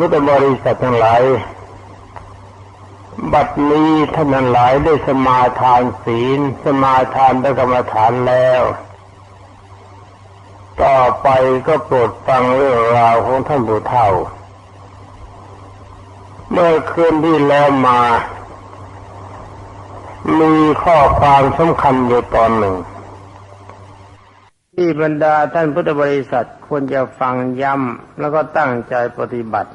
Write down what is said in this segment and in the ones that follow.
พุทธบริษัททั้งหลาย บัดนี้ท่านทั้งหลายได้สมาทานศีล สมาทานพระกรรมฐานแล้ว ต่อไปก็โปรดฟังเรื่องราวของท่านบุเท่า เมื่อคืนที่แล้วมา มีข้อความสำคัญอยู่ตอนหนึ่ง ที่บรรดาท่านพุทธบริษัทควรจะฟังย้ำแล้วก็ตั้งใจปฏิบัติ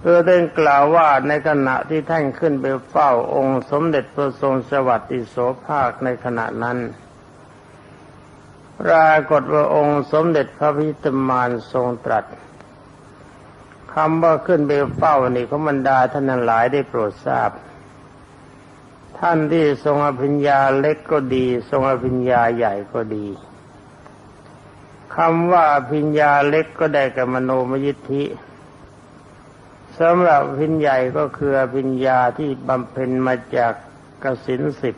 เพื่อได้กล่าวว่าในขณะที่ท่านขึ้นไปเฝ้าองค์สมเด็จพระทรงสวัสดิโสภาคในขณะนั้นปรากฏว่าองค์สมเด็จพระพิตมานทรงตรัสคำว่าขึ้นไปเฝ้านี่ขบรรดาท่านหลายได้โปรดทราบ ท่านที่ทรงอภิญญาเล็กก็ดี ทรงอภิญญาใหญ่ก็ดีคำว่าอภิญญาเล็กก็ได้กับมโนมยิทธิ สำหรับพิญญาก็คือพิญญาที่บำเพ็ญมาจากกสินสิบ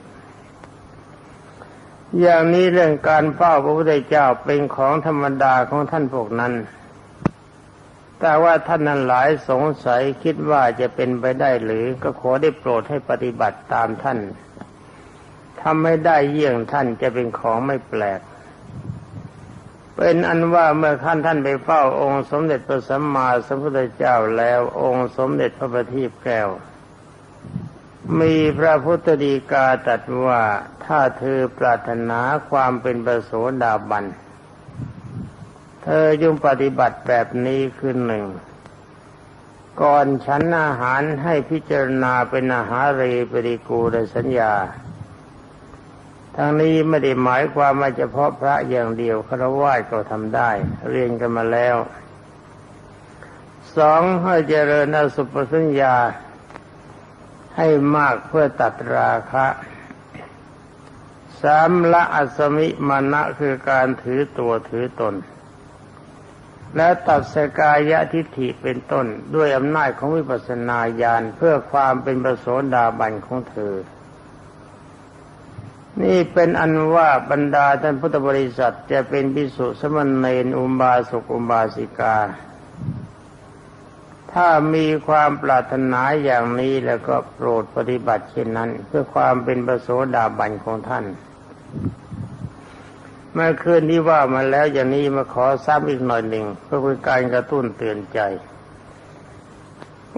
อย่างนี้เรื่องการเฝ้าพระพุทธเจ้าเป็นของธรรมดาของท่านพวกนั้น แต่ว่าท่านนั้นหลายสงสัยคิดว่าจะเป็นไปได้หรือก็ขอได้โปรดให้ปฏิบัติตามท่านทำให้ได้เยี่ยงท่านจะเป็นของไม่แปลก เป็นอันว่าเมื่อขั้นท่านไปเฝ้าองค์สมเด็จพระสัมมาสัมพุทธเจ้าแล้ว องค์สมเด็จพระบัณฑิตแก้ว มีพระพุทธดีกาตรัสว่าถ้าเธอปรารถนาความเป็นประโสดาบัน เธอยุงปฏิบัติแบบนี้คือหนึ่ง ก่อนฉันอาหารให้พิจารณาเป็นอาหารเรปริกูดสัญญา ทางนี้ไม่ได้หมายความว่าเฉพาะพระอย่างเดียวคารวะก็ทำได้ เรียนกันมาแล้วสองให้เจริญอสุปสัญญาให้มากเพื่อตัดราคะสามละอสมิมานะคือการถือตัวถือตน และตัดสกายะทิฏฐิเป็นต้นด้วยอำนาจของวิปัสสนาญาณเพื่อความเป็นประโสดาบันของเธอ นี่เป็นอันว่าบรรดาท่านพุทธบริษัทจะเป็นพิสุสมณเณรอุบาสกอุบาสิกา ถ้ามีความปรารถนาอย่างนี้แล้วก็โปรดปฏิบัติเช่นนั้น เพื่อความเป็นประโสดาบันของท่าน เมื่อคืนที่ว่ามาแล้วอย่างนี้มาขอซ้ำอีกหน่อยหนึ่งเพื่อเป็นการกระตุ้นเตือนใจ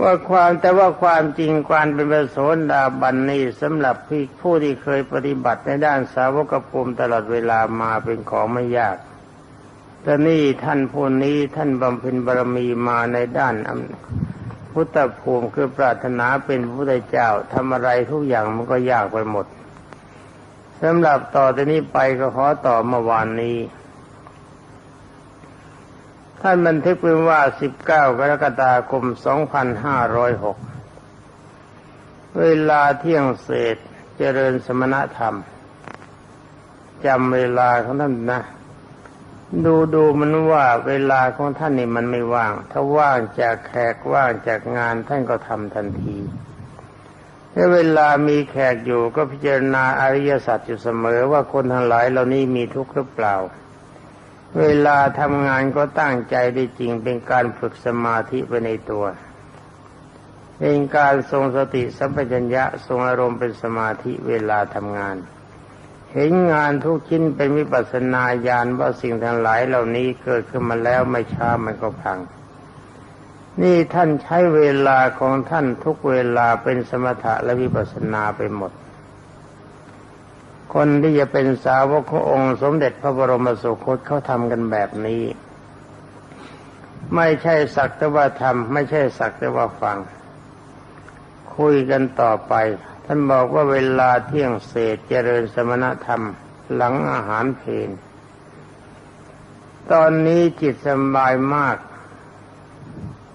ว่าความแต่ว่าความจริงความเป็นประโสดาบันนี้สำหรับผู้ที่เคยปฏิบัติในด้านสาวกภูมิตลอดเวลามาเป็นของไม่ยากแต่นี่ท่านผู้นี้ท่านบำเพ็ญบารมีมาในด้านพุทธภูมิคือปรารถนาเป็นพระพุทธเจ้าทำอะไรทุกอย่างมันก็ยากไปหมดสำหรับต่อจากนี้ไปก็ขอต่อเมื่อวานนี้ ท่านบันทึกไว้ว่า 19 กรกฎาคม 2506 เวลาเที่ยงเศษเจริญสมณธรรมจำเวลาของท่านนะ ดูดูมันว่าเวลาของท่านนี่มันไม่ว่าง ถ้าว่างจากแขกว่างจากงานท่านก็ทำทันทีถ้าเวลามีแขกอยู่ก็พิจารณาอริยสัจอยู่เสมอว่าคนทั้งหลายเหล่านี้มีทุกข์หรือเปล่า เวลาทำงานก็ตั้งใจได้จริงเป็นการฝึกสมาธิไปในตัว เป็นการทรงสติสัมปชัญญะทรงอารมณ์เป็นสมาธิเวลาทำงาน เห็นงานทุกชิ้นเป็นวิปัสสนาญาณว่าสิ่งทั้งหลายเหล่านี้เกิดขึ้นมาแล้วไม่ช้ามันก็พัง นี่ท่านใช้เวลาของท่านทุกเวลาเป็นสมถะและวิปัสสนาไปหมด คนที่จะเป็นสาวกขององค์สมเด็จพระบรมสุคตเขาทำกันแบบนี้ ไม่ใช่สักแต่ว่าทำไม่ใช่สักแต่ว่าฟัง คุยกันต่อไป ท่านบอกว่าเวลาเที่ยงเศษเจริญสมณธรรม หลังอาหารเพลนตอนนี้จิตสบายมาก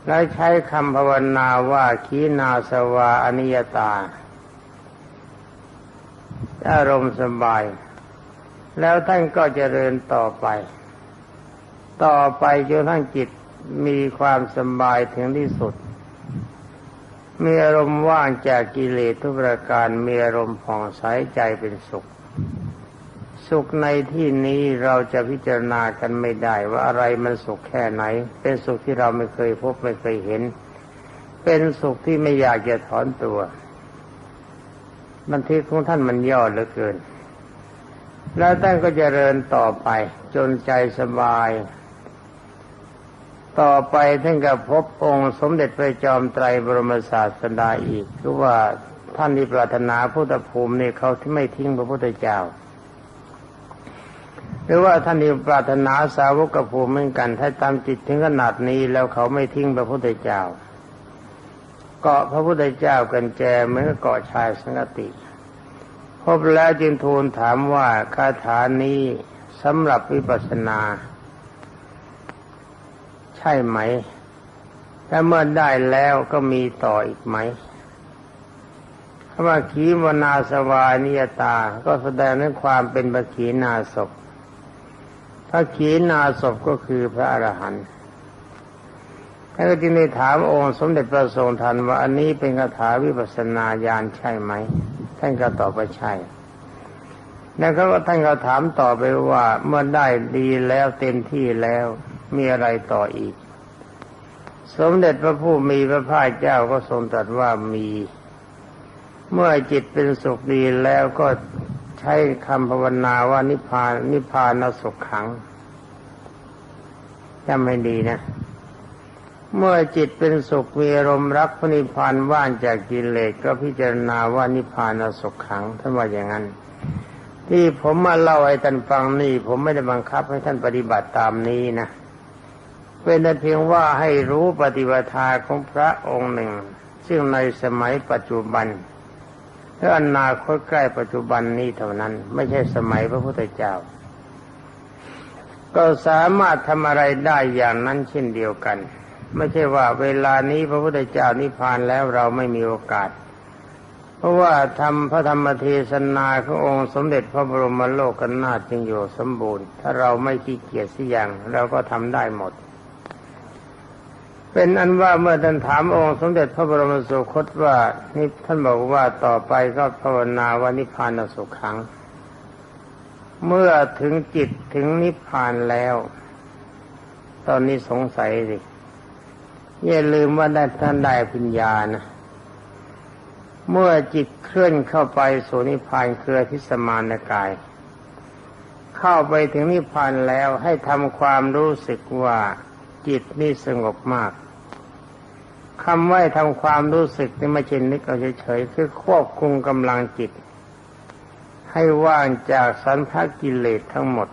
และใช้คำภาวนาว่าขีนาสวาอนิยตา อารมณ์สบาย แล้วท่านก็เจริญต่อไป ต่อไปจนท่านจิตมีความสบายถึงที่สุด มีอารมณ์ว่างจากกิเลสทุกประการมีอารมณ์ผ่องใสใจเป็นสุข สุขในที่นี้เราจะพิจารณากันไม่ได้ว่าอะไรมันสุขแค่ไหน เป็นสุขที่เราไม่เคยพบไม่เคยเห็น เป็นสุขที่ไม่อยากจะถอนตัว บันทึกของท่านมันย่อเหลือเกิน แล้วท่านก็จเจริญต่อไป จนใจสบาย ต่อไปท่านก็พบองค์สมเด็จพระจอมไตรบรมศาสดาอีกคือว่าท่านที่ปรารถนาพุทธภูมินี่เขาที่ไม่ทิ้งพระพุทธเจ้า หรือว่าท่านที่ปรารถนาสาวกภูมิเหมือนกัน ถ้าตามจิตถึงขนาดนี้แล้วเขาไม่ทิ้งพระพุทธเจ้า เกาะพระพุทธเจ้ากันแจเหมือนเกาะชายสังกติ พบแล้วจึงทูลถามว่าคาถานี้สำหรับวิปัสสนา ใช่ไหมถ้าเมื่อได้แล้วก็มีต่ออีกไหมคำว่าขีวนาสวานิยตา ก็แสดงในความเป็นบขีนาศพพระขีนาศพก็คือพระอรหันต์ ท่านก็จึงได้ถามองค์สมเด็จพระทรงทันว่าอันนี้เป็นคาถาวิปัสนาญาณใช่ไหม ท่านก็ตอบว่าใช่ แล้วเขาก็ท่านก็ถามต่อไปว่าเมื่อได้ดีแล้วเต็มที่แล้วมีอะไรต่ออีก สมเด็จพระผู้มีพระภาคเจ้าก็ทรงตรัสว่ามี เมื่อจิตเป็นสุขดีแล้วก็ใช้คำภาวนาว่านิพพานนิพพานสุขขังจำให้ดีนะ เมื่อจิตเป็นสุขมีอารมณ์รักพระนิพพานว่างจากกิเลสก็พิจารณาว่านิพพานสุขขังท่านว่าอย่างนั้น ที่ผมมาเล่าให้ท่านฟังนี่ ผมไม่ได้บังคับให้ท่านปฏิบัติตามนี้นะเป็นแต่เพียงว่าให้รู้ปฏิบัติาของพระองค์หนึ่ง ซึ่งในสมัยปัจจุบันและอนาคตใกล้ปัจจุบันนี้เท่านั้น ไม่ใช่สมัยพระพุทธเจ้า ก็สามารถทำอะไรได้อย่างนั้นเช่นเดียวกัน ไม่ใช่ว่าเวลานี้พระพุทธเจ้านิพพานแล้วเราไม่มีโอกาส เพราะว่าทำพระธรรมเทศนาขององค์สมเด็จพระบรมโลกกนาจึงอยู่สมบูรณ์ ถ้าเราไม่ขี้เกียจสิอย่างเราก็ทำได้หมด เป็นอันว่าเมื่อท่านถามองค์สมเด็จพระบรมสุคตว่านี่ท่านบอกว่าต่อไปก็ภาวนาว่านิพพานสุขขัง เมื่อถึงจิตถึงนิพพานแล้ว ตอนนี้สงสัยสิ อย่าลืมว่าได้ท่านได้ปัญญานะเมื่อจิตเคลื่อนเข้าไปสู่นิพพานเครือทิสมานกาย เข้าไปถึงนิพพานแล้วให้ทำความรู้สึกว่าจิตนี่สงบมากคำว่าทำความรู้สึกนี่ไม่ใช่นึกเอาเฉยๆคือควบคุมกำลังจิต ให้ว่างจากสันพกิเลสทั้งหมด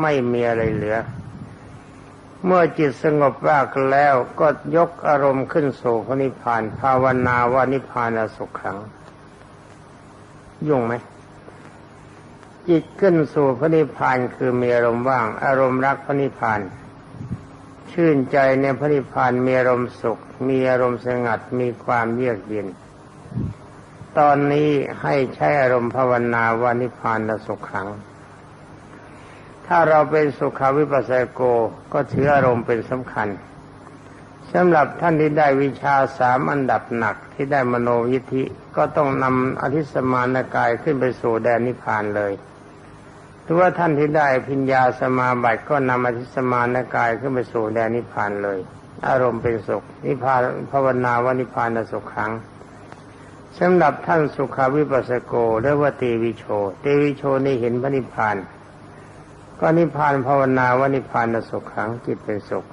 ไม่มีอะไรเหลือ เมื่อจิตสงบว่างแล้วก็ยกอารมณ์ขึ้นสู่พระนิพพาน ภาวนาว่านิพพานสุขขัง ยุ่งไหม จิตขึ้นสู่พระนิพพานคือมีอารมณ์ว่าง อารมณ์รักพระนิพพาน ชื่นใจในพระนิพพานมีอารมณ์สุข มีอารมณ์สงัดมีความเยือกเย็น ตอนนี้ให้ใช้อารมณ์ภาวนาว่านิพพานสุขขัง ถ้าเราเป็นสุขาวิปัสสโกก็ถืออารมณ์เป็นสำคัญสำหรับท่านที่ได้วิชาสามอันดับหนักที่ได้มโนยิธิก็ต้องนำอธิสมานกายขึ้นไปสู่แดนนิพพานเลยหรือว่าท่านที่ได้พิญญาสมาบัติก็นำอธิสมานกายขึ้นไปสู่แดนนิพพานเลย อารมณ์เป็นสุข นิพพานภาวนาว่านิพพานสุขขังสำหรับท่านสุขาวิปัสสโกเรียกว่าเตวิโช เตวิโชนี่เห็นพระนิพพาน ก็นิพพานภาวนาว่านิพพานสุขขังจิตเป็นสุข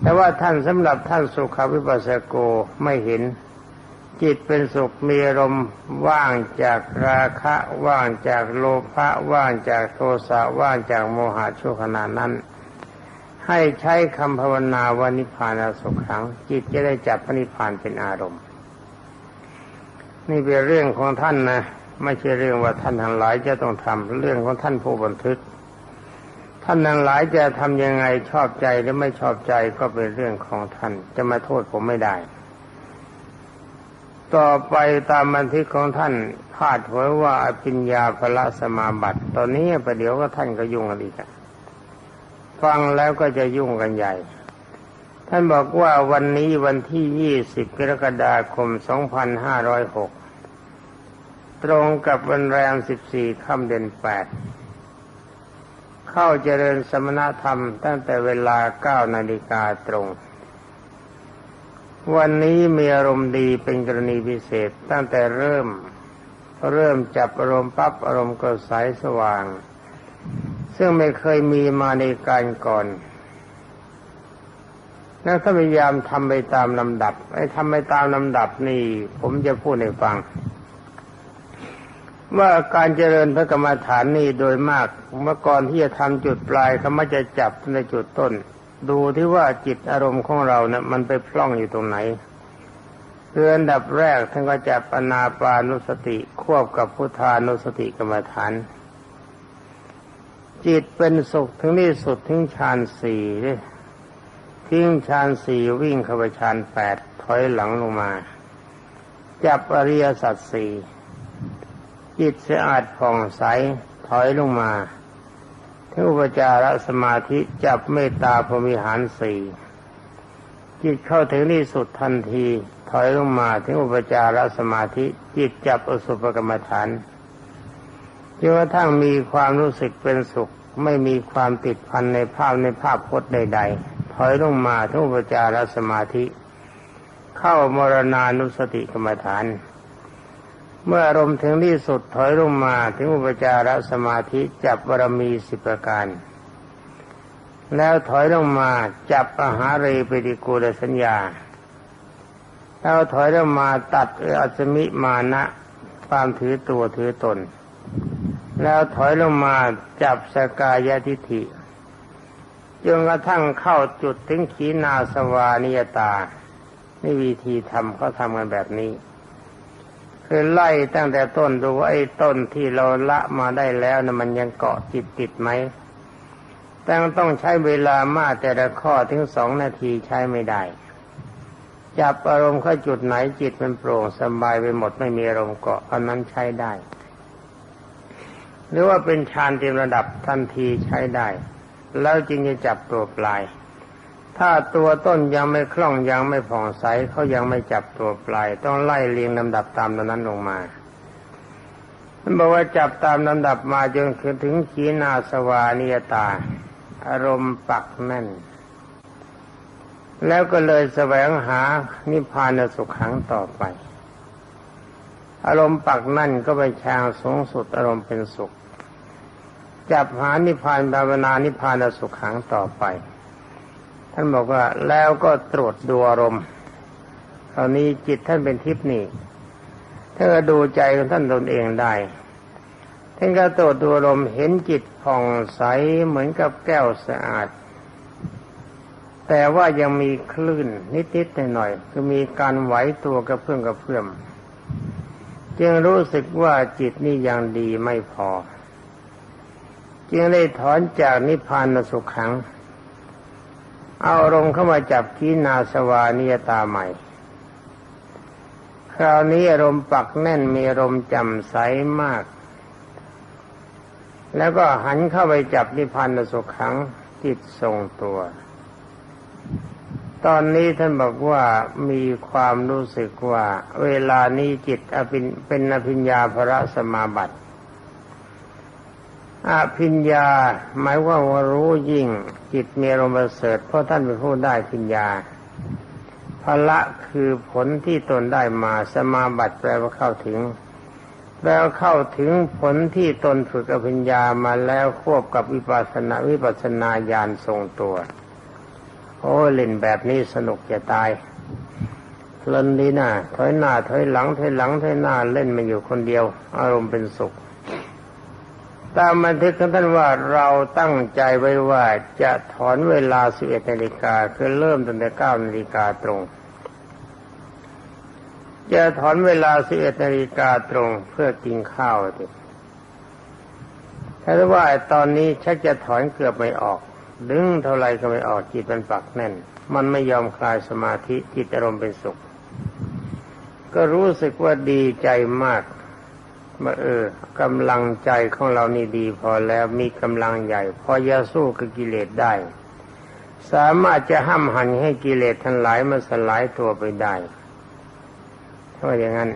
แต่ว่าท่านสำหรับท่านสุขาวิปัสสโกไม่เห็น จิตเป็นสุขมีอารมณ์ว่างจากราคะว่างจากโลภะว่างจากโทสะว่างจากโมหะชั่วขณะนั้น ให้ใช้คำภาวนาว่านิพพานสุขขัง จิตจะได้จับพระนิพพานเป็นอารมณ์ นี่เป็นเรื่องของท่านนะ ไม่ใช่เรื่องว่าท่านทั้งหลายจะต้องทำเรื่องของท่านผู้บันทึก ท่านทั้งหลายจะทำยังไงชอบใจหรือไม่ชอบใจก็เป็นเรื่องของท่าน จะมาโทษผมไม่ได้ ต่อไปตามบันทึกของท่านพาดไว้ว่าอภิญญาพละสมาบัติ ตอนนี้ประเดี๋ยวก็ท่านก็ยุ่งอะไรกันฟังแล้วก็จะยุ่งกันใหญ่ท่านบอกว่าวันนี้วันที่ 20 กรกฎาคม 2506 ตรงกับวันแรมสิบสี่ค่ำเดือนแปดเข้าเจริญสมณธรรมตั้งแต่เวลาเก้านาฬิกาตรง วันนี้มีอารมณ์ดีเป็นกรณีพิเศษตั้งแต่เริ่ม เริ่มจับอารมณ์ปั๊บอารมณ์ก็ใสสว่าง ซึ่งไม่เคยมีมาในการก่อนแล้วถ้าพยายามทำไปตามลำดับไอ้ทำไปตามลำดับนี่ ผมจะพูดให้ฟัง ว่าการเจริญพระกรรมฐานนี่โดยมากเมื่อก่อนที่จะทำจุดปลายเขามักจะจับในจุดต้น ดูที่ว่าจิตอารมณ์ของเราเนะี่ยมันไปพล่องอยู่ตรงไหนคืออันดับแรกท่านก็จับอนาปานุสติควบกับพุทธานุสติกรรมฐาน จิตเป็นสุขถึงที่สุดถึงฌานสี่ทิ้งฌานสี่วิ่งเข้าไปฌานแปดถอยหลังลงมา จับอริยสัจสี่ จิตสะอาดผ่องใสถอยลงมาถึงอุปจารสมาธิจับเมตตาพรมิหารสี่จิตเข้าถึงที่สุดทันที ถอยลงมาถึงอุปจารสมาธิ จิตจับอสุภกรรมฐานจนกระทั่งมีความรู้สึกเป็นสุข ไม่มีความติดพันในภาพในภาพพจน์ใด ๆ ถอยลงมาถึงอุปจารสมาธิ เข้ามรณานุสติกรรมฐาน เมื่ออารมณ์ถึงที่สุดถอยลงมาถึงอุปจารสมาธิจับบารมีสิบประการ แล้วถอยลงมาจับอาหารเรปฏิกูลสัญญา แล้วถอยลงมาตัดอัศมิมานะความถือตัวถือตน แล้วถอยลงมาจับสกายทิฐิจนกระทั่งเข้าจุดถึงขีนาสวานิยตา นี่วิธีทำเขาทำกันแบบนี้ คือไล่ตั้งแต่ต้นดูว่าไอ้ต้นที่เราละมาได้แล้วนะมันยังเกาะจิตติดไหมแต่ต้องใช้เวลามากแต่ละข้อถึงสองนาทีใช้ไม่ได้ จับอารมณ์เข้าจุดไหนจิตมันโปร่งสบายไปหมดไม่มีอารมณ์เกาะอันนั้นใช้ได้ หรือว่าเป็นฌานเต็มระดับทันทีใช้ได้ แล้วจึงจะจับตัวปลาย ถ้าตัวต้นยังไม่คล่องยังไม่ผ่องใสเขายังไม่จับตัวปลาย ต้องไล่เรียงลำดับตามนั้นลงมามันบอกว่าจับตามลำดับมาจนถึงขีนาสวานิยตา อารมณ์ปักแน่น แล้วก็เลยแสวงหานิพพานสุขขังต่อไป อารมณ์ปักนั่นก็ไปชางสูงสุดอารมณ์เป็นสุข จับหานิพพานภาวนานิพพานสุขขังต่อไป ท่านบอกว่าแล้วก็ตรวจดูอารมณ์ตอนนี้จิตท่านเป็นทิพย์นี่ถ้าดูใจของท่านตนเองได้ท่านก็ตรวจดูอารมณ์เห็นจิตผ่องใสเหมือนกับแก้วสะอาด แต่ว่ายังมีคลื่นนิดๆหน่อยๆคือมีการไหวตัวกระเพื่อมกระเพื่อมจึงรู้สึกว่าจิตนี่ยังดีไม่พอ จึงได้ถอนจากนิพพานสุขขัง เอาลงเข้ามาจับกีนาสวานิยตาใหม่ คราวนี้อารมณ์ปักแน่นมีอารมณ์จำใสมาก แล้วก็หันเข้าไปจับนิพพานสุขขังจิตทรงตัว ตอนนี้ท่านบอกว่ามีความรู้สึกว่า เวลานี้จิตเป็นอภิญญาภระสมาบัติ อภิญญา หมายว่ารู้ยิ่ง จิตมีอารมณ์เสริฐเพราะท่านเป็นผู้ได้พิญญาพละคือผลที่ตนได้มาสมาบัติแปลว่าเข้าถึง แปลว่าเข้าถึงผลที่ตนฝึกอภิญญามาแล้วควบกับวิปัสนาวิปัสนาญาณทรงตัว โอ้เล่นแบบนี้สนุกจะตายเล่นดีนะถอยหน้าถอยหลังถอยหลังถอยหน้าเล่นมาอยู่คนเดียว อารมณ์เป็นสุข ตามบันทึกของท่านว่าเราตั้งใจไว้ว่าจะถอนเวลาสิบเอ็ดนาฬิกาคือเริ่มตั้งแต่เก้านาฬิกาตรง จะถอนเวลาสิบเอ็ดนาฬิกาตรงเพื่อกินข้าวทีถ้าว่าตอนนี้ชักจะถอนเกือบไม่ออก ดึงเท่าไรก็ไม่ออกจิตมันปักแน่น มันไม่ยอมคลายสมาธิจิตอารมณ์เป็นสุข ก็รู้สึกว่าดีใจมาก ว่าเออกำลังใจของเรานี่ดีพอแล้วมีกำลังใหญ่ พอจะสู้กับกิเลสได้ สามารถจะห้ามหันให้กิเลสทั้งหลายมันสลายตัวไปได้เพราะอย่างนั้น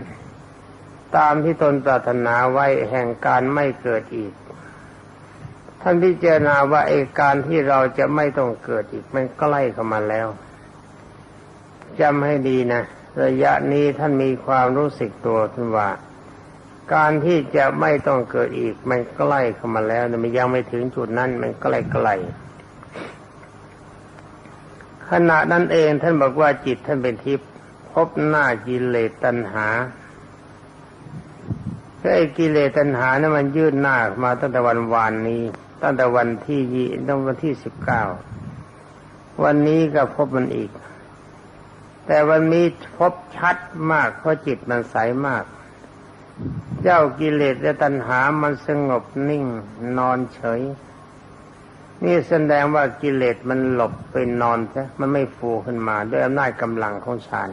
ตามที่ตนปรารถนาไว้แห่งการไม่เกิดอีก ท่านพิจารณาว่าไอ้การที่เราจะไม่ต้องเกิดอีกมันใกล้เข้ามาแล้วจำให้ดีนะระยะนี้ท่านมีความรู้สึกตัวท่านว่า การที่จะไม่ต้องเกิดอีก มันใกล้เข้ามาแล้วมันยังไม่ถึงจุดนั้น มันใกล้ใกลขณะนั้นเองท่านบอกว่าจิตท่านเป็นทิพย์พบหน้ากิเลสตัณหาไอ้กิเลสตัณหานะั้นมันยืดหน้ามาตั้งแต่วันวานนี้ ตั้งแต่วันที่ยี่ตั้งวันที่สิบเก้าวันนี้ก็พบมันอีก แต่วันนี้พบชัดมากเพราะจิตมันใสมาก เจ้ากิเลสและตัณหามันสงบนิ่งนอนเฉย นี่แสดงว่ากิเลสมันหลบไปนอนซะมันไม่ฟูขึ้นมาด้วยอำนาจกำลังของฌาน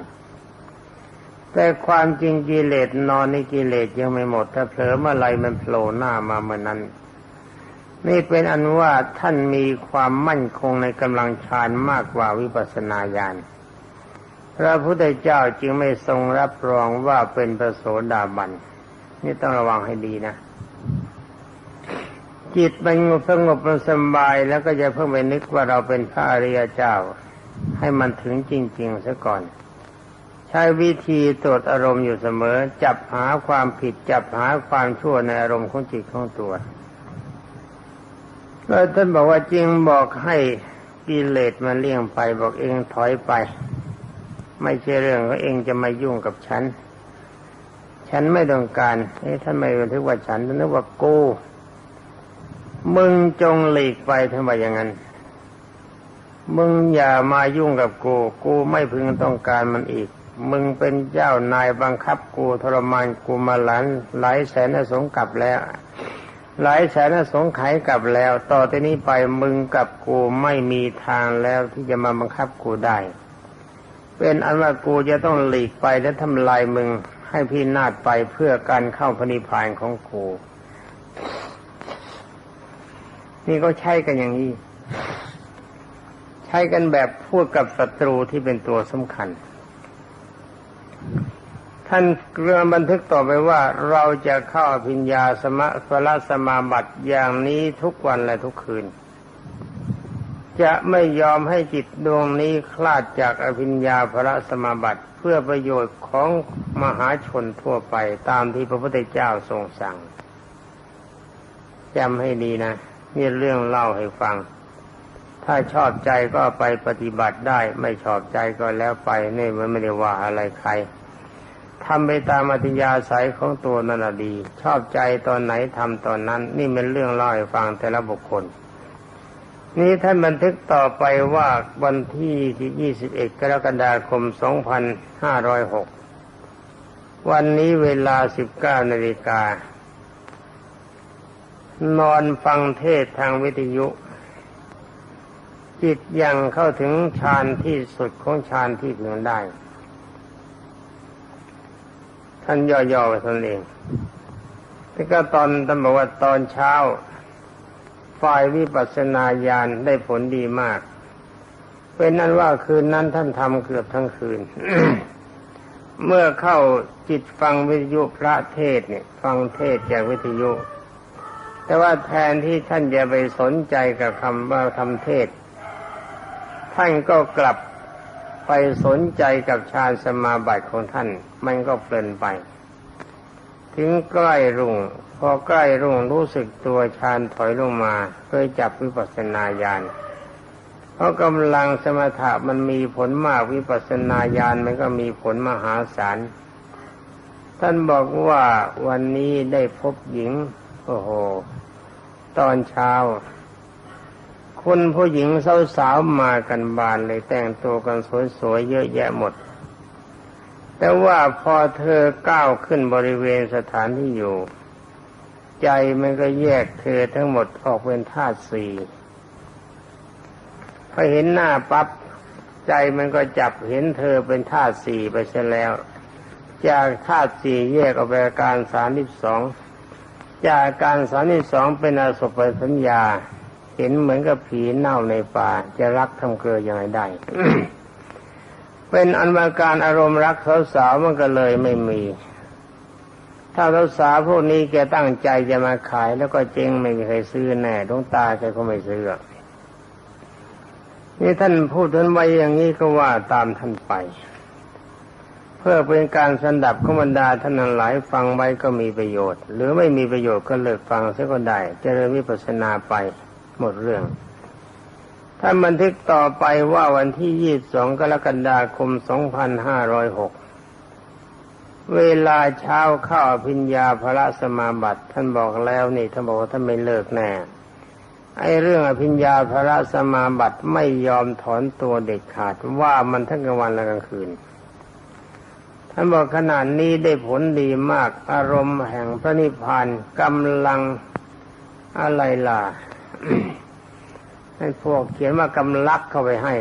แต่ความจริงกิเลสนอนในกิเลสยังไม่หมด ถ้าเผลอเมื่อไรมันโผล่หน้ามาเมื่อนั้น นี่เป็นอันว่าท่านมีความมั่นคงในกำลังฌานมากกว่าวิปัสสนาญาณพระพุทธเจ้าจึงไม่ทรงรับรองว่าเป็นพระโสดาบัน นี่ต้องระวังให้ดีนะ จิตมันสงบมันสบายแล้วก็จะเพิ่งไปนึกว่าเราเป็นพระอริยเจ้า ให้มันถึงจริงๆซะก่อน ใช้วิธีตรวจอารมณ์อยู่เสมอ จับหาความผิดจับหาความชั่วในอารมณ์ของจิตของตัวแล้วท่านบอกว่าจริงบอกให้กิเลสมันเลี่ยงไปบอกเองถอยไป ไม่ใช่เรื่องของเองจะมายุ่งกับฉัน ฉันไม่ต้องการเอ้ท่านไม่บันทึกว่าฉันท่านนึกว่ากูมึงจงหลีกไปท่านว่าอย่างนั้น มึงอย่ามายุ่งกับกู กูไม่พึงต้องการมันอีก มึงเป็นเจ้านายบังคับกูทรมานกูมาหลานหลายแสนสงกลับแล้ว หลายแสนสงไขกลับแล้ว ต่อจากนี้ไปมึงกับกูไม่มีทางแล้วที่จะมาบังคับกูได้ เป็นอันว่ากูจะต้องหลีกไปและทำลายมึง ให้พี่นาดไปเพื่อการเข้าพนิพานของกูนี่ก็ใช้กันอย่างนี้ ใช้กันแบบพูดกับศัตรูที่เป็นตัวสำคัญ ท่านเรือบันทึกต่อไปว่าเราจะเข้าพิญญาสมะพระสมาบัติอย่างนี้ทุกวันและทุกคืน จะไม่ยอมให้จิตดวงนี้คลาดจากอภิญญาพระสมาบัติเพื่อประโยชน์ของมหาชนทั่วไปตามที่พระพุทธเจ้าทรงสั่งจำให้ดีนะนี่เรื่องเล่าให้ฟัง ถ้าชอบใจก็ไปปฏิบัติได้ ไม่ชอบใจก็แล้วไปนี่มันไม่ได้ว่าอะไรใครทำไปตามอัธยาศัยของตัวนั่นดี ชอบใจตอนไหนทำตอนนั้น นี่เป็นเรื่องเล่าให้ฟังแต่ละบุคคล นี่ท่านบันทึกต่อไปว่าวันที่ที่ 21 กรกฎาคม 2506 วันนี้เวลา 19นาฬิกา นอนฟังเทศทางวิทยุ จิตยังเข้าถึงฌานที่สุดของฌานที่พึงได้ ท่านย่อๆไปท่านเองแต่ก็ตอนท่านบอกว่าตอนเช้า ฝ่ายวิปัสสนาญาณได้ผลดีมาก เป็นนั้นว่าคืนนั้นท่านทำเกือบทั้งคืน เมื่อเข้าจิตฟังวิทยุพระเทศเนี่ย ฟังเทศจากวิทยุ แต่ว่าแทนที่ท่านจะไปสนใจกับคำว่าทำเทศ ท่านก็กลับไปสนใจกับฌานสมาบัติของท่าน มันก็เพลินไป ถึงใกล้รุ่ง พอใกล้รุ่งรู้สึกตัวฌานถอยลงมาเคยจับวิปัสสนาญาณเพราะกำลังสมถะมันมีผลมากวิปัสสนาญาณมันก็มีผลมหาศาลท่านบอกว่าวันนี้ได้พบหญิง โอ้โห ตอนเช้าคนผู้หญิงสาวๆมากันบานเลยแต่งตัวกันสวยๆเยอะแยะหมด แต่ว่าพอเธอก้าวขึ้นบริเวณสถานที่อยู่ ใจมันก็แยกเธอทั้งหมดออกเป็นธาตุสี่พอเห็นหน้าปับ๊บใจมันก็จับเห็นเธอเป็นธาตุสี่ไปเสียแล้ว จากธาตุสี่แยกออกไปอาการสามสิบสองจากการสามสิบสองเป็นอสุภสัญญา เห็นเหมือนกับผีเน่าในป่า จะรักทำเกลือยังไงได้ เป็นอันว่าการอารมณ์รักสาวๆมันก็เลยไม่มี ถ้าเราสาวพวกนี้แกตั้งใจจะมาขายแล้วก็เจ๊งไม่มีใครซื้อแน่ดวงตาแกก็ไม่ซื้อนี่ท่านพูดท่านไว้อย่างนี้ก็ว่าตามท่านไป เพื่อเป็นการสันดับขบรรดาท่านหลายฟังไว้ก็มีประโยชน์ หรือไม่มีประโยชน์ก็เลิกฟังเสียก็ได้เริญวิปัสสนาไปหมดเรื่อง ท่านบันทึกต่อไปว่าวันที่22กรกฎาคม2506เวลาเช้าเข้าอภิญญาพระสมาบัติ ท่านบอกแล้วนี่ท่านบอกว่าท่านไม่เลิกแน่ไอ้เรื่องอภิญญาพระสมาบัติไม่ยอมถอนตัวเด็ดขาดว่ามันทั้งกลางวันและกลางคืน ท่านบอกขนาดนี้ได้ผลดีมาก อารมณ์แห่งพระนิพพานกำลังอะไรล่ะ ให้พวกเขียนว่ากำลักเข้าไปให้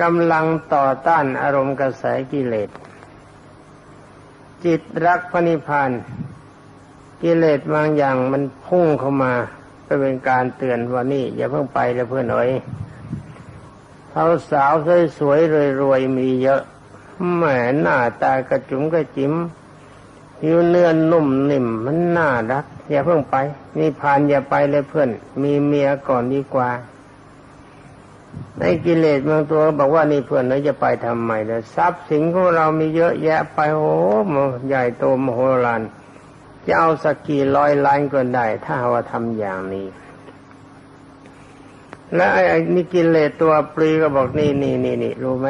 กำลังต่อต้านอารมณ์กระแสกิเลส จิตรักพระนิพพานกิเลสบางอย่างมันพุ่งเข้ามาไปเป็นการเตือนว่านี่ อย่าเพิ่งไปเลยเพื่อนเอ๋ยเขาสาวสวยๆรวยๆมีเยอะแหมหน้าตากระจุ๋มกระจิ๋มผิวเนื้อนุ่มนิ่มมันน่ารัก อย่าเพิ่งไปนี่ผ่านอย่าไปเลยเพื่อน มีเมียก่อนดีกว่าในกิเลสบางตัวบอกว่านี่เพื่อนเราจะไปทำไมเลยทรัพย์สินของเรามีเยอะแยะไปโอ้โหใหญ่โตมโหฬารจะเอาสักกี่ร้อยล้านก็ได้ ถ้าว่าทำอย่างนี้ และไอ้นี่กิเลสตัวปรีก็บอกนี่นี่นี่นี่รู้ไหม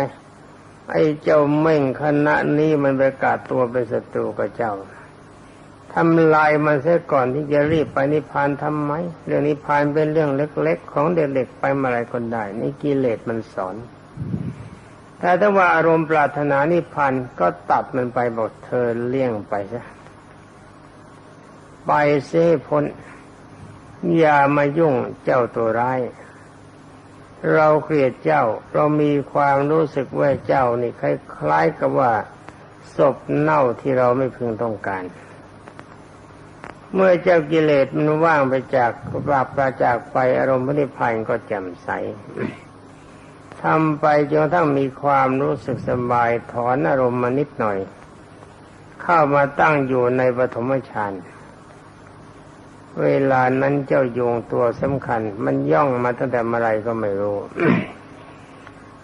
ไอ้เจ้าเม่งคณะนี้มันประกาศตัวเป็นศัตรูกับเจ้า ทำลายมันเสียก่อนที่จะรีบไปนิพพานทำไม เรื่องนิพพานเป็นเรื่องเล็ก ๆ ของเด็กๆไปมาอะไรคนได้นี่กิเลสมันสอนแต่ถ้าว่าอารมณ์ปรารถนานิพพานก็ตัดมันไปบอกเธอเลี่ยงไปซะไปเสียพ้นอย่ามายุ่งเจ้าตัวร้าย เราเกลียดเจ้า เรามีความรู้สึกว่าเจ้านี่คล้ายๆกับว่าศพเน่าที่เราไม่พึงต้องการ เมื่อเจ้ากิเลสมันว่างไปจากปราบปราจากไปอารมณ์พระนิพพานก็แจ่มใสทำไปจนกระทั่งมีความรู้สึกสบายถอนอารมณ์มานิดหน่อย เข้ามาตั้งอยู่ในปฐมฌานเวลานั้นเจ้าโยงตัวสำคัญ มันย่องมาตั้งแต่เมื่อไรก็ไม่รู้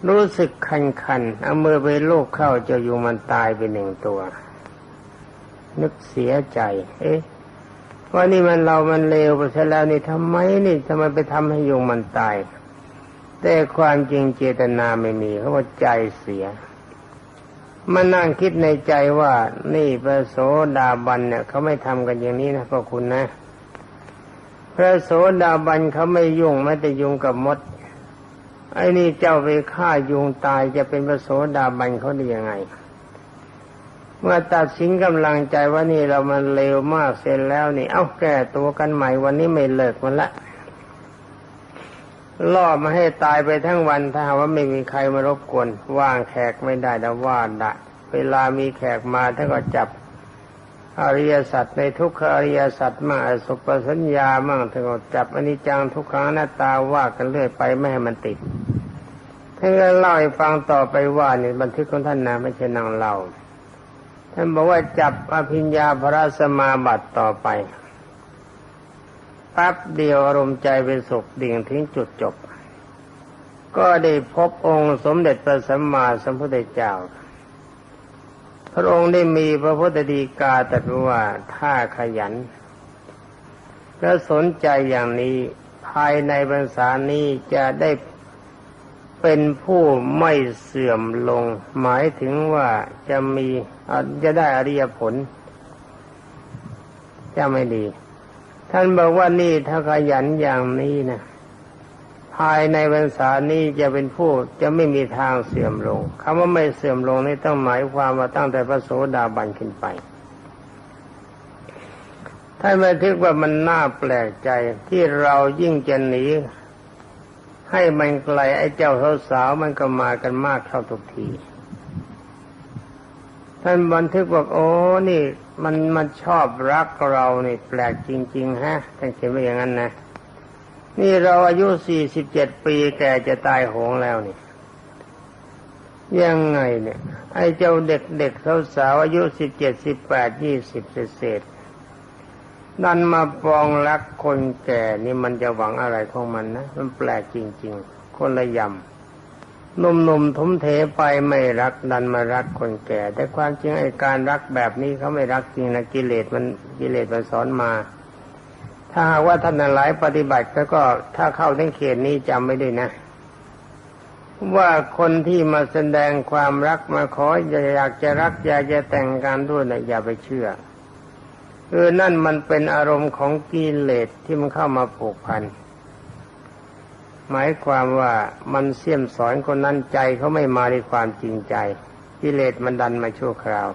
รู้สึกคันคันเอามือไปลูกเข้าเจ้ายุงมันตายไปหนึ่งตัว นึกเสียใจ เอ๊ะ ว่านี่มันเรามันเลวไปซะแล้วนี่ทำไมนี่ทำไมไปทำให้ยุงมันตาย แต่ความจริงเจตนาไม่มีเขาว่าใจเสียมานั่งคิดในใจว่านี่พระโสดาบันเนี่ยเขาไม่ทำกันอย่างนี้นะพ่อคุณนะ พระโสดาบันเขาไม่ยุ่งไม่แต่ยุ่งกับมดไอ้นี่เจ้าไปฆ่ายุงตายจะเป็นพระโสดาบันเขาได้ยังไง เมื่อตัดสินกำลังใจว่านี่เรามันเลวมากเสร็จแล้วนี่ เอาแก้ตัวกันใหม่วันนี้ไม่เลิกมันละล่อมาให้ตายไปทั้งวันถ้าว่าไม่มีใครมารบกวนว่างแขกไม่ได้แต่ว่าดะ เวลามีแขกมาท่านก็จับอริยสัจในทุกขอริยสัจมาสุปสัญญามั่งถึงจับอนิจจังทุกขังหน้าตาว่ากันเรื่อยไปไม่ให้มันติดท่านก็เล่าให้ฟังต่อไปว่านี่บันทึกของท่านนะไม่ใช่นางเล่า ท่านบอกว่าจับอภิญญาพระสมาบัติต่อไปปั๊บเดียวอารมณ์ใจเป็นสุขดิ่งทิ้งจุดจบ ก็ได้พบองค์สมเด็จพระสัมมาสัมพุทธเจ้า พระองค์ได้มีพระพุทธดีกาตรัสว่าถ้าขยัน และสนใจอย่างนี้ภายในพรรษานี้จะได้ เป็นผู้ไม่เสื่อมลง หมายถึงว่าจะมีจะได้อริยผลจะไม่ดี ท่านบอกว่านี่ถ้าขยันอย่างนี้นะภายในพรรษานี้จะเป็นผู้จะไม่มีทางเสื่อมลงคำว่าไม่เสื่อมลงนี่ต้องหมายความว่าตั้งแต่พระโสดาบันขึ้นไปถ้าไม่ทึกว่ามันน่าแปลกใจที่เรายิ่งจะหนี ให้มันไกลไอ้เจ้าสาวมันก็มากันมากเท่าทุกทีท่านบันทึกว่าโอ้นี่มันมันชอบรักเรานี่แปลกจริง ๆ ฮะท่านเขียนไว้อย่างนั้นนะ นี่เราอายุสี่สิบเจ็ดปีแกจะตายโหงแล้วนี่ ยังไงเนี่ย ไอ้เจ้าเด็กเด็กสาวสาวอายุสิบเจ็ดสิบแปดยี่สิบเศษ ๆนั่นมาปองรักคนแก่นี่มันจะหวังอะไรของมันนะ มันแปลกจริง ๆ คนละยำหนุ่มๆทุ่มเทไปไม่รัก ดันมารักคนแก่ แต่ความจริงไอ้การรักแบบนี้เขาไม่รักจริงนะกิเลสมันกิเลสมันสอนมา ถ้าว่าท่านหลายปฏิบัติแล้วก็ถ้าเข้าถึงเขตนี้จำไม่ได้นะ ว่าคนที่มาแสดงความรักมาขออยากจะรักอยากจะแต่งงานด้วยนะอย่าไปเชื่อ เออนั่นมันเป็นอารมณ์ของกิเลสที่มันเข้ามาผูกพัน หมายความว่ามันเสี่ยมสอนคนนั้นใจเขาไม่มาด้วยความจริงใจ กิเลสมันดันมาชั่วคราว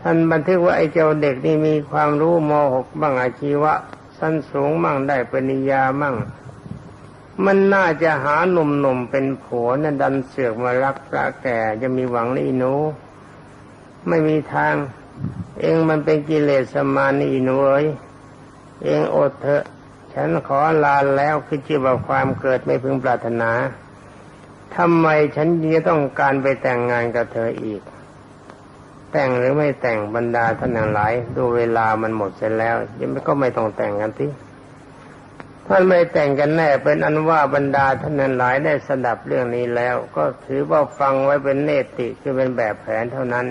ท่านบันทึกว่าไอ้เจ้าเด็กนี่มีความรู้มหกบ้างอาชีวะสั้นสูงมั่งได้ปริญญามั่ง มันน่าจะหาหนุ่มๆเป็นผัวนั่นดันเสือกมารักพระแก่จะมีหวังนะอีหนูไม่มีทาง เองมันเป็นกิเลสสมานีหนูเอ้ยเองอดเถอะ ฉันขอลาแล้วคือชื่อว่าความเกิดไม่พึงปรารถนาทำไมฉันจะต้องการไปแต่งงานกับเธออีก แต่งหรือไม่แต่งบรรดาท่านทั้งหลาย ดูเวลามันหมดเสร็จแล้ว ยังก็ไม่ต้องแต่งกันที่ท่านไม่แต่งกันแน่เป็นอันว่าบรรดาท่านนั้นหลายได้สดับเรื่องนี้แล้ว ก็ถือว่าฟังไว้เป็นเนติคือเป็นแบบแผนเท่านั้น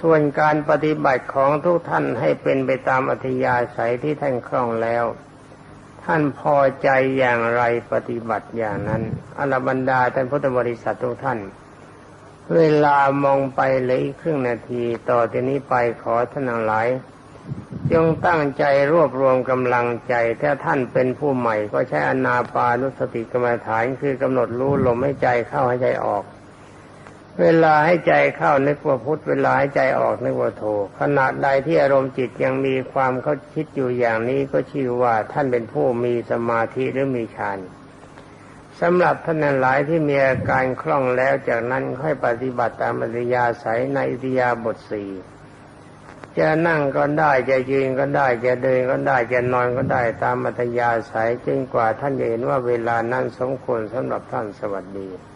ส่วนการปฏิบัติของทุกท่านให้เป็นไปตามอัธยาศัยที่ท่านคล่องแล้ว ท่านพอใจอย่างไรปฏิบัติอย่างนั้นอรบรรดาท่านพุทธบริษัททุกท่าน เวลามองไปเหลืออีกครึ่งนาทีต่อที่นี้ไปขอท่านทั้งหลาย จงตั้งใจรวบรวมกำลังใจ ถ้าท่านเป็นผู้ใหม่ ก็ใช้อนาปานุสติกรรมฐานคือกำหนดรู้ลมให้ใจเข้าให้ใจออก เวลาให้ใจเข้านึกว่าพุทธเวลาให้ใจออกนึกว่าโทขณะใดที่อารมณ์จิตยังมีความเขาคิดอยู่อย่างนี้ก็ชื่อว่าท่านเป็นผู้มีสมาธิหรือมีฌานสำหรับท่านหลายที่มีอาการคล่องแล้วจากนั้นค่อยปฏิบัติตามอริยาศัยในอิริยาบถสี่จะนั่งก็ได้จะยืนก็ได้จะเดินก็ได้จะนอนก็ได้ตามอัธยาศัยจนกว่าท่านจะเห็นว่าเวลานั้นสมควรสำหรับท่านสวัสดี